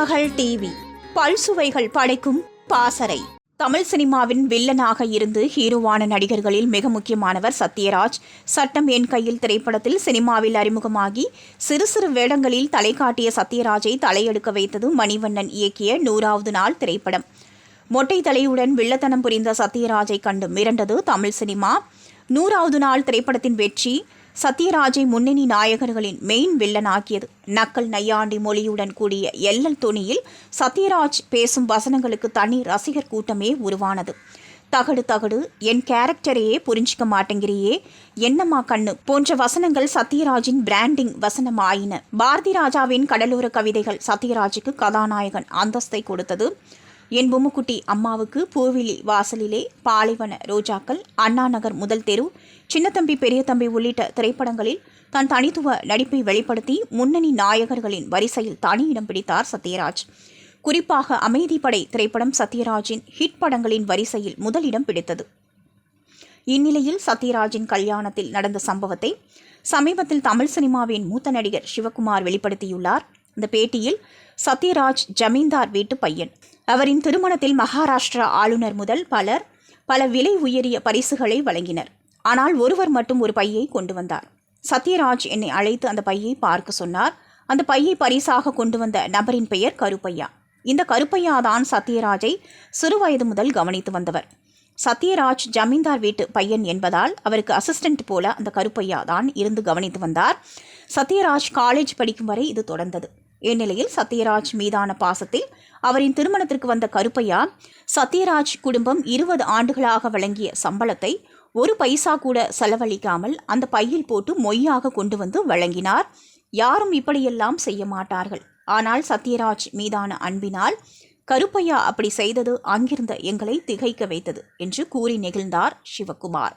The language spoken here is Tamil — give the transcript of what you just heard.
மகள் டிவி. பல்சுவைகள் படைக்கும் பாசறை. தமிழ் சினிமாவின் வில்லனாக இருந்து ஹீரோவான நடிகர்களில் மிக முக்கியமானவர் சத்யராஜ். சட்டம் என் கையில் திரைப்படத்தில் சினிமாவில் அறிமுகமாகி சிறு சிறு வேடங்களில் தலை காட்டிய சத்யராஜை தலையெடுக்க வைத்தது மணிவண்ணன் இயக்கிய நூறாவது நாள் திரைப்படம். மொட்டை தலையுடன் வில்லத்தனம் புரிந்த சத்யராஜை கண்டு மிரண்டது தமிழ் சினிமா. நூறாவது நாள் திரைப்படத்தின் வெற்றி சத்யராஜை முன்னணி நாயகர்களின் மெயின் வில்லனாக்கியது நக்கல் நையாண்டி மொழியுடன் கூடிய எல்லல் துணியில் சத்யராஜ் பேசும் வசனங்களுக்கு தனி ரசிகர் கூட்டமே உருவானது. தகடு தகடு என் கேரக்டரையே புரிஞ்சிக்க மாட்டேங்கிறியே என்னம்மா கண்ணு? போன்ற வசனங்கள் சத்யராஜின் பிராண்டிங் வசனம் ஆயின பாரதி ராஜாவின் கடலோர கவிதைகள் சத்யராஜுக்கு கதாநாயகன் அந்தஸ்தை கொடுத்தது. என் பொம்முக்குட்டி அம்மாவுக்கு பூவிலி வாசலிலே பாலைவன ரோஜாக்கள் அண்ணா நகர் முதல் தெரு சின்னத்தம்பி பெரியதம்பி உள்ளிட்ட திரைப்படங்களில் தன் தனித்துவ நடிப்பை வெளிப்படுத்தி முன்னணி நாயகர்களின் வரிசையில் தனி இடம் பிடித்தார் சத்யராஜ். குறிப்பாக அமைதிப்படை திரைப்படம் சத்யராஜின் ஹிட் படங்களின் வரிசையில் முதலிடம் பிடித்தது. இந்நிலையில் சத்யராஜின் கல்யாணத்தில் நடந்த சம்பவத்தை சமீபத்தில் தமிழ் சினிமாவின் மூத்த நடிகர் சிவகுமார் வெளிப்படுத்தியுள்ளார். இந்த பேட்டியில் சத்யராஜ் ஜமீன்தார் வீட்டு பையன். அவரின் திருமணத்தில் மகாராஷ்டிரா ஆளுநர் முதல் பலர் பல விலை உயரிய பரிசுகளை வழங்கினர். ஆனால் ஒருவர் மட்டும் ஒரு பையை கொண்டு வந்தார். சத்யராஜ் என்னை அழைத்து அந்த பையை பார்க்க சொன்னார். அந்த பையை பரிசாக கொண்டு வந்த நபரின் பெயர் கருப்பையா. இந்த கருப்பையா தான் சத்யராஜை சிறுவயது முதல் கவனித்து வந்தவர். சத்யராஜ் ஜமீன்தார் வீட்டு பையன் என்பதால் அவருக்கு அசிஸ்டன்ட் போல அந்த கருப்பையா தான் இருந்து கவனித்து வந்தார். சத்யராஜ் காலேஜ் படிக்கும் வரை இது தொடர்ந்தது. இந்நிலையில் சத்யராஜ் மீதான பாசத்தில் அவரின் திருமணத்திற்கு வந்த கருப்பையா சத்யராஜ் குடும்பம் இருபது ஆண்டுகளாக வழங்கிய சம்பளத்தை ஒரு பைசா கூட செலவழிக்காமல் அந்த பையில் போட்டு மொய்யாக கொண்டு வந்து வழங்கினார். யாரும் இப்படியெல்லாம் செய்ய மாட்டார்கள். ஆனால் சத்யராஜ் மீதான அன்பினால் கருப்பையா அப்படி செய்தது அங்கிருந்த எங்களை திகைக்க வைத்தது என்று கூறி நெகிழ்ந்தார் சிவகுமார்.